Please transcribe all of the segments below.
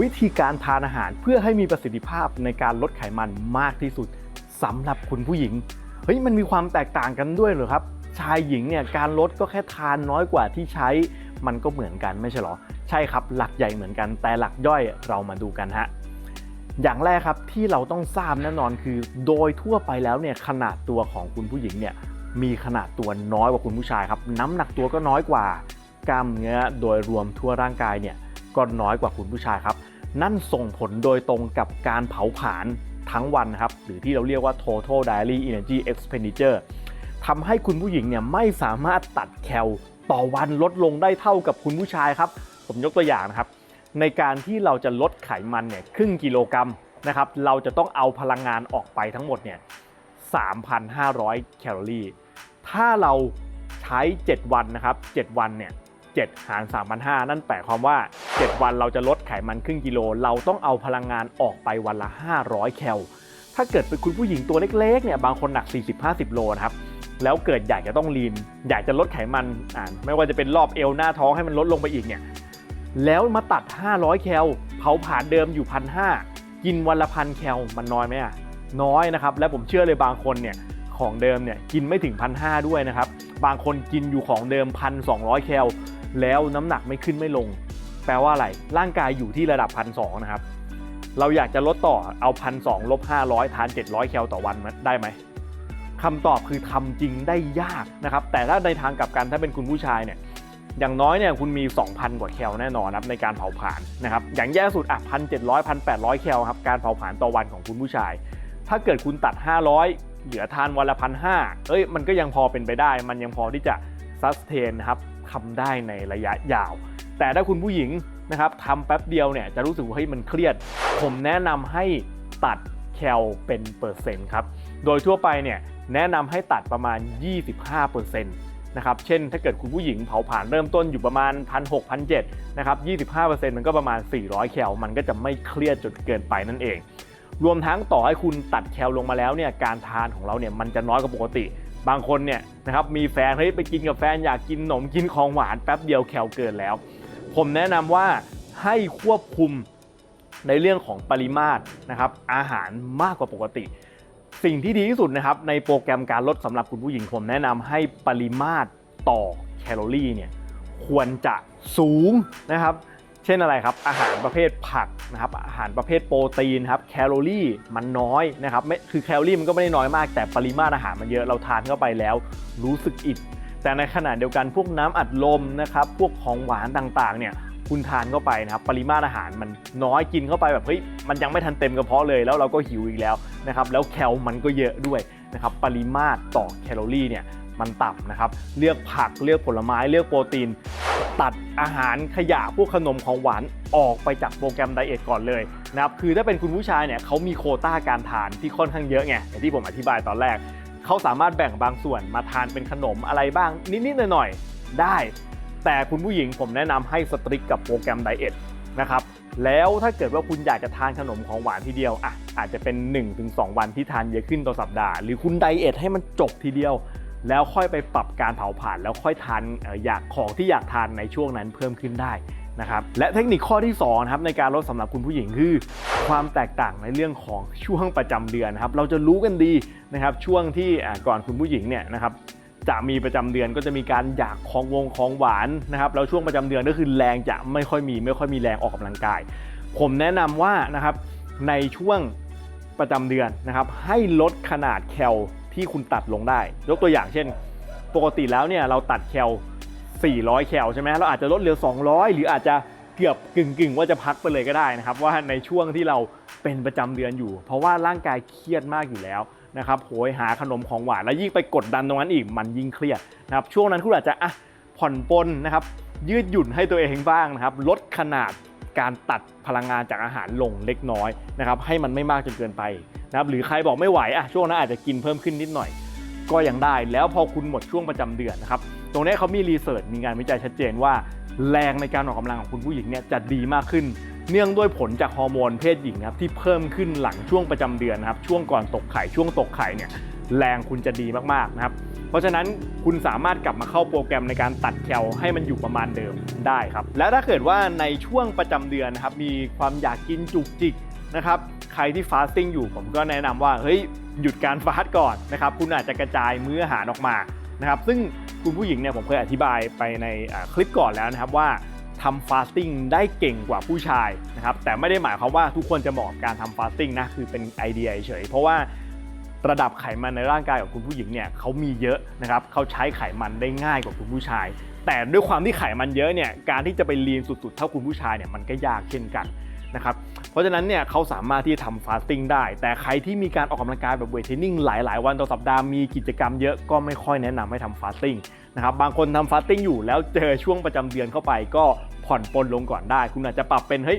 วิธีการทานอาหารเพื่อให้มีประสิทธิภาพในการลดไขมันมากที่สุดสำหรับคุณผู้หญิงเฮ้ยมันมีความแตกต่างกันด้วยเหรอครับ ชายหญิงเนี่ยการลดก็แค่ทานน้อยกว่าที่ใช้ มันก็เหมือนกันไม่ใช่หรอ ใช่ครับหลักใหญ่เหมือนกัน แต่หลักย่อยเรามาดูกันฮะอย่างแรกครับที่เราต้องทราบแน่นอนคือ โดยทั่วไปแล้วเนี่ยขนาดตัวของคุณผู้หญิงเนี่ยมีขนาดตัวน้อยกว่าคุณผู้ชายครับ น้ำหนักตัวก็น้อยกว่า กล้ามเนื้อโดยรวมทั่วร่างกายเนี่ย ก็น้อยกว่าคุณผู้ชายครับ นั่นส่งผลโดยตรงกับการเผาผลาญทั้งวันนะครับ หรือที่เราเรียกว่า total daily energy expenditure ทำให้คุณผู้หญิงเนี่ยไม่สามารถตัดแคลต่อวันลดลงได้เท่ากับคุณผู้ชายครับ ผมยกตัวอย่างนะครับ ในการที่เราจะลดไขมันเนี่ยครึ่งกิโลกรัมนะครับ เราจะต้องเอาพลังงานออกไปทั้งหมดเนี่ย 3,500 แคลอรี่ ถ้าเราใช้ 7 วันนะครับ 7 วันเนี่ย 7 หาร 3,500 นั่นแปลความว่า 7 วันเราจะลดไขมันครึ่งกิโล เราต้องเอาพลังงานออกไปวันละ 500 แคล ถ้าเกิดเป็นคุณผู้หญิงตัวเล็กๆเนี่ยบางคนหนัก 40-50 โลนะครับแล้วเกิดอยากจะต้องลีน อยากจะลดไขมันอ่าไม่ว่าจะเป็นรอบเอวหน้าท้องให้มันลดลงไปอีกเนี่ยแล้วมาตัด 500 แคลเผาผลาญเดิมอยู่พันห้ากินวันละพันแคลมันน้อยไหมอะน้อยนะครับ และผมเชื่อเลยบางคนเนี่ยของเดิมเนี่ยกินไม่ถึงพันห้าด้วยนะครับ บางคนกินอยู่ของเดิมพันสองแคล แล้วน้ำหนักไม่ขึ้นไม่ลง แปลว่าอะไร ร่างกายอยู่ที่ระดับพันสนะครับ เราอยากจะลดต่อเอาพันสลบ500ทาน 700 แคลต่อวันได้ไหมคำตอบคือทำจริงได้ยากนะครับ แต่ถ้าในทางกลับกันถ้าเป็นคุณผู้ชายเนี่ยอย่างน้อยเนี่ยคุณมี 2,000 กว่าแคลแน่นอนครับในการเผาผลาญนะครับอย่างแย่สุดอะ1,700 1,800แปดร้อยแคลครับการเผาผลาญต่อวันของคุณผู้ชาย ถ้าเกิดคุณตัด 500 เหลือทานวันละพันห้าเอ้ยมันก็ยังพอเป็นไปได้ มันยังพอที่จะซัสเทนครับ ทำได้ในระยะยาว แต่ถ้าคุณผู้หญิงนะครับทำแป๊บเดียวเนี่ยจะรู้สึกว่าเฮ้ยมันเครียด ผมแนะนำให้ตัดแคลเป็นเปอร์เซ็นต์ครับโดยทั่วไปเนี่ยแนะนำให้ตัดประมาณ 25%นะครับเช่นถ้าเกิดคุณผู้หญิงเผาผลาญเริ่มต้นอยู่ประมาณ 1,600 7นะครับ25%มันก็ประมาณ 400 แคลมันก็จะไม่เครียดจนเกินไปนั่นเอง รวมทั้งต่อให้คุณตัดแคลลงมาแล้วเนี่ยการทานของเราเนี่ยมันจะน้อยกว่าปกติ บางคนเนี่ยนะครับมีแฟนเฮ้ยไปกินกับแฟนอยากกินขนมกินของหวานแป๊บเดียวแคลเกินแล้ว ผมแนะนำว่าให้ควบคุมในเรื่องของปริมาตรนะครับอาหารมากกว่าปกติ สิ่งที่ดีที่สุดนะครับในโปรแกรมการลดสำหรับคุณผู้หญิงผมแนะนำให้ปริมาตรต่อแคลอรี่เนี่ยควรจะสูงนะครับ เช่นอะไรครับอาหารประเภทผักนะครับอาหารประเภทโปรตีนครับแคลอรี่มันน้อยนะครับไม่คือแคลอรี่มันก็ไม่ได้น้อยมากแต่ปริมาตรอาหารมันเยอะเราทานเข้าไปแล้วรู้สึกอิ่มแต่ในขณะเดียวกันพวกน้ำอัดลมนะครับพวกของหวานต่างๆเนี่ยคุณทานเข้าไปนะครับปริมาตรอาหารมันน้อยกินเข้าไปแบบเฮ้ยมันยังไม่ทันเต็มกระเพาะเลยแล้วเราก็หิวอีกแล้วนะครับแล้วแคลมันก็เยอะด้วยนะครับปริมาตรต่อแคลอรี่เนี่ย มันต่ำนะครับ เลือกผักเลือกผลไม้เลือกโปรตีน ตัดอาหารขยะพวกขนมของหวานออกไปจากโปรแกรมไดเอทก่อนเลยนะครับคือถ้าเป็นคุณผู้ชายเนี่ยเขามีโคต้าการทานที่ค่อนข้างเยอะไงอย่างที่ผมอธิบายตอนแรกเขาสามารถแบ่งบางส่วนมาทานเป็นขนมอะไรบ้างนิดๆหน่อยๆได้ แต่คุณผู้หญิงผมแนะนำให้สตริกกับโปรแกรมไดเอทนะครับแล้วถ้าเกิดว่าคุณอยากจะทานขนมของหวานทีเดียวอะอาจจะเป็น 1-2 วันที่ทานเยอะขึ้นต่อสัปดาห์ หรือคุณไดเอทให้มันจบทีเดียว แล้วค่อยไปปรับการเผาผลาญแล้วค่อยทานอยากของที่อยากทานในช่วงนั้นเพิ่มขึ้นได้นะครับและเทคนิคข้อที่2นะครับในการลดสำหรับคุณผู้หญิงคือ ความแตกต่างในเรื่องของช่วงประจำเดือนนะครับเราจะรู้กันดีนะครับช่วงที่ก่อนคุณผู้หญิงเนี่ยนะครับจะมีประจำเดือนก็จะมีการอยากของวงของหวานนะครับแล้วช่วงประจำเดือนก็คือแรงจะไม่ค่อยมีไม่ค่อยมีแรงออกกำลังกาย ผมแนะนำว่านะครับในช่วงประจำเดือนนะครับให้ลดขนาดแคล ที่คุณตัดลงได้ ยกตัวอย่างเช่น ปกติแล้วเนี่ยเราตัดแคล400 แคลใช่ไหมเราอาจจะลดเหลือ 200 หรืออาจจะเกือบกึ่งกึ่งว่าจะพักไปเลยก็ได้นะครับ ว่าในช่วงที่เราเป็นประจำเดือนอยู่ เพราะว่าร่างกายเครียดมากอยู่แล้วนะครับโหยหาขนมของหวานแล้วยิ่งไปกดดันตรงนั้นอีกมันยิ่งเครียดนะครับช่วงนั้นคุณอาจจะอะผ่อนปลนนะครับ ยืดหยุ่นให้ตัวเองบ้างนะครับ ลดขนาดการตัดพลังงานจากอาหารลงเล็กน้อยนะครับ ให้มันไม่มากจนเกินไป นะครับหรือใครบอกไม่ไหวอะช่วงนั้นอาจจะกินเพิ่มขึ้นนิดหน่อย ก็ยังได้ แล้วพอคุณหมดช่วงประจำเดือนนะครับตรงนี้เขามีรีเสิร์ชมีงานวิจัยชัดเจนว่า แรงในการออกกำลังของคุณผู้หญิงเนี่ยจะดีมากขึ้น เนื่องด้วยผลจากฮอร์โมนเพศหญิงครับที่เพิ่มขึ้นหลังช่วงประจำเดือนนะครับช่วงก่อนตกไข่ช่วงตกไข่เนี่ยแรงคุณจะดีมากๆนะครับเพราะฉะนั้นคุณสามารถกลับมาเข้าโปรแกรมในการตัดแคลให้มันอยู่ประมาณเดิมได้ครับ และถ้าเกิดว่าในช่วงประจำเดือนนะครับมีความอยากกินจุกจิก นะครับใครที่ฟาสติ้งอยู่ผมก็แนะนำว่าเฮ้ยหยุดการฟาสก่อนนะครับคุณอาจจะกระจายมื้ออาหารออกมานะครับซึ่งคุณผู้หญิงเนี่ยผมเคยอธิบายไปในคลิปก่อนแล้วนะครับว่าทำฟาสติ้งได้เก่งกว่าผู้ชายนะครับแต่ไม่ได้หมายความว่าทุกคนจะเหมาะกับการทำฟาสติ้งนะคือเป็นไอเดียเฉยๆเพราะว่าระดับไขมันในร่างกายของคุณผู้หญิงเนี่ยเขามีเยอะนะครับเขาใช้ไขมันได้ง่ายกว่าคุณผู้ชาย แต่ด้วยความที่ไขมันเยอะเนี่ยการที่จะไปลีนสุดๆ เท่าคุณผู้ชายเนี่ยมันก็ยากเช่นกัน นะครับ เพราะฉะนั้นเนี่ยเขาสามารถที่จะทำฟาสติ้งได้ แต่ใครที่มีการออกกำลังกายแบบเวทเทรนนิ่งหลาย ๆ วันต่อสัปดาห์มีกิจกรรมเยอะก็ไม่ค่อยแนะนำให้ทำฟาสติ้งนะครับบางคนทำฟาสติ้งอยู่แล้วเจอช่วงประจำเดือนเข้าไปก็ผ่อนปลนลงก่อนได้ คุณอาจจะปรับเป็นเฮ้ย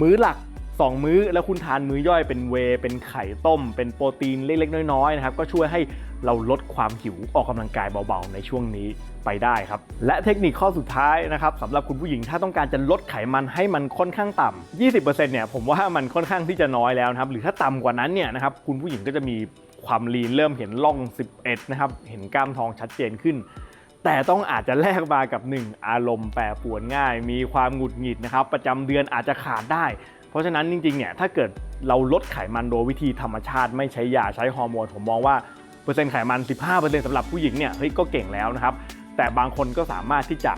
มื้อหลัก 2 มื้อ แล้วคุณทานมื้อย่อยเป็นเวเป็นไข่ต้ม เป็นโปรตีนเล็กๆ น้อยๆนะครับก็ช่วยให้เราลดความหิวออกกำลังกายเบาๆ ในช่วงนี้ไปได้ครับ และเทคนิคข้อสุดท้ายนะครับสำหรับคุณผู้หญิงถ้าต้องการจะลดไขมันให้มันค่อนข้างต่ำ20%เนี่ยผมว่ามันค่อนข้างที่จะน้อยแล้วนะครับหรือถ้าต่ำกว่านั้นเนี่ยนะครับคุณผู้หญิงก็จะมีความลีนเริ่มเห็นร่อง 11 นะครับ เห็นกล้ามท้องชัดเจนขึ้น แต่ต้องอาจจะแลกมากับ 1 อารมณ์แปรปรวนง่าย มีความหงุดหงิดนะครับ ประจำเดือนอาจจะขาดได้ ราะฉะนั้นจริงๆเนี่ยถ้าเกิดเราลดไขมันโดยวิธีธรรมชาติไม่ใช้ยาใช้ฮอร์โมนผมมองว่าเปอร์เซ็นต์ไขมัน 15%สำหรับผู้หญิงเนี่ยเฮ้ยก็เก่งแล้วนะครับ แต่บางคนก็สามารถที่จะ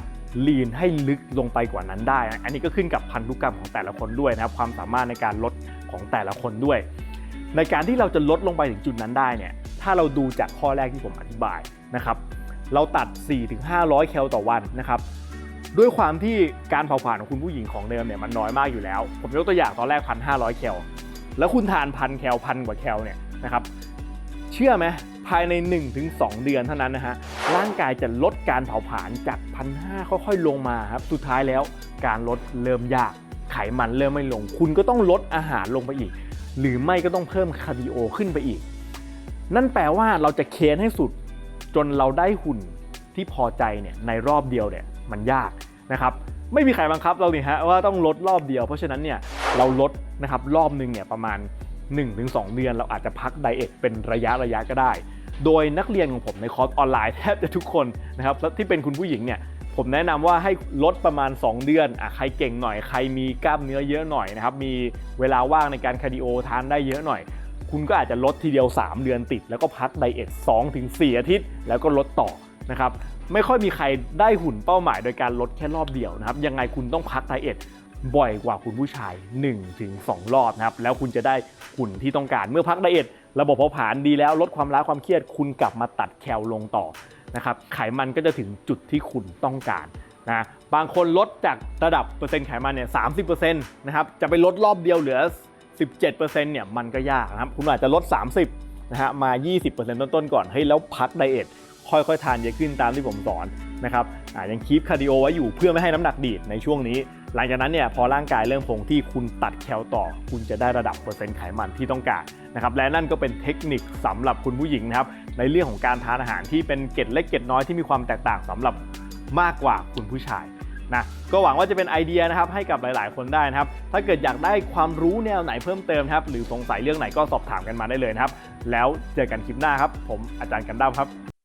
ลีนให้ลึกลงไปกว่านั้นได้นะอันนี้ก็ขึ้นกับพันธุกรรมของแต่ละคนด้วยนะครับ ความสามารถในการลดของแต่ละคนด้วย ในการที่เราจะลดลงไปถึงจุดนั้นได้เนี่ย ถ้าเราดูจากข้อแรกที่ผมอธิบายนะครับ เราตัด 4-500 แคลต่อวันนะครับ ด้วยความที่การเผาผลาญของคุณผู้หญิงของเดิมเนี่ยมันน้อยมากอยู่แล้ว ผมยกตัวอย่างตอนแรก 1,500 แคล แล้วคุณทานพันแคลพันกว่าแคลเนี่ยนะครับ เชื่อไหมภายใน 1-2 เดือนเท่านั้นนะฮะ ร่างกายจะลดการเผาผลาญจาก1,500ค่อยๆ ลงมาครับ สุดท้ายแล้วการลดเริ่มยาก ไขมันเริ่มไม่ลง คุณก็ต้องลดอาหารลงไปอีก หรือไม่ก็ต้องเพิ่มคาร์ดิโอขึ้นไปอีก นั่นแปลว่าเราจะเค้นให้สุดจนเราได้หุ่นที่พอใจเนี่ยในรอบเดียวเนี่ย มันยากนะครับไม่มีใครบังคับเราเนี่ยฮะว่าต้องลดรอบเดียว เพราะฉะนั้นเนี่ยเราลดนะครับรอบหนึ่งเนี่ยประมาณ 1-2 เดือน เราอาจจะพักไดเอทเป็นระยะระยะก็ได้ โดยนักเรียนของผมในคอร์สออนไลน์แทบจะทุกคนนะครับแล้วที่เป็นคุณผู้หญิงเนี่ยผมแนะนำว่าให้ลดประมาณ 2 เดือนอะใครเก่งหน่อยใครมีกล้ามเนื้อเยอะหน่อยนะครับมีเวลาว่างในการคาร์ดิโอทานได้เยอะหน่อย คุณก็อาจจะลดทีเดียว 3 เดือนติด แล้วก็พักไดเอท2ถึง4อาทิตย์ แล้วก็ลดต่อ นะครับไม่ค่อยมีใครได้หุ่นเป้าหมายโดยการลดแค่รอบเดียวนะครับยังไงคุณต้องพักไดเอทบ่อยกว่าคุณผู้ชาย1-2ถึง2รอบนะครับแล้วคุณจะได้หุ่นที่ต้องการเมื่อพักไดเอทระบบเผาผลาญดีแล้วลดความล้าความเครียด คุณกลับมาตัดแคลลงต่อนะครับไขมันก็จะถึงจุดที่คุณต้องการนะบางคนลดจากระดับเปอร์เซ็นต์ไขมันเนี่ยสามสิบเปอร์เซ็นต์นะครับจะไปลดรอบเดียวเหลือ 17%เนี่ยมันก็ยากนะครับคุณอาจจะลด 30นะฮะมา 20%ต้นๆก่อนให้ยแล้วพักไดเอท ค่อยๆทานเยอะขึ้นตามที่ผมสอนนะครับยังคีปคาร์ดิโอไว้อยู่เพื่อไม่ให้น้ำหนักดีดในช่วงนี้ หลังจากนั้นเนี่ยพอร่างกายเริ่มคงที่คุณตัดแคลต่อ คุณจะได้ระดับเปอร์เซ็นต์ไขมันที่ต้องการนะครับและนั่นก็เป็นเทคนิคสำหรับคุณผู้หญิงนะครับในเรื่องของการทานอาหารที่เป็นเกร็ดเล็กเกร็ดน้อยที่มีความแตกต่างสำหรับมากกว่าคุณผู้ชายนะก็หวังว่าจะเป็นไอเดียนะครับให้กับหลาย ๆ คนได้นะครับ ถ้าเกิดอยากได้ความรู้แนวไหนเพิ่มเติมครับ หรือสงสัยเรื่องไหนก็สอบถามกันมาได้เลยนะครับ แล้วเจอกันคลิปหน้าครับ ผมอาจารย์กันด้าครับ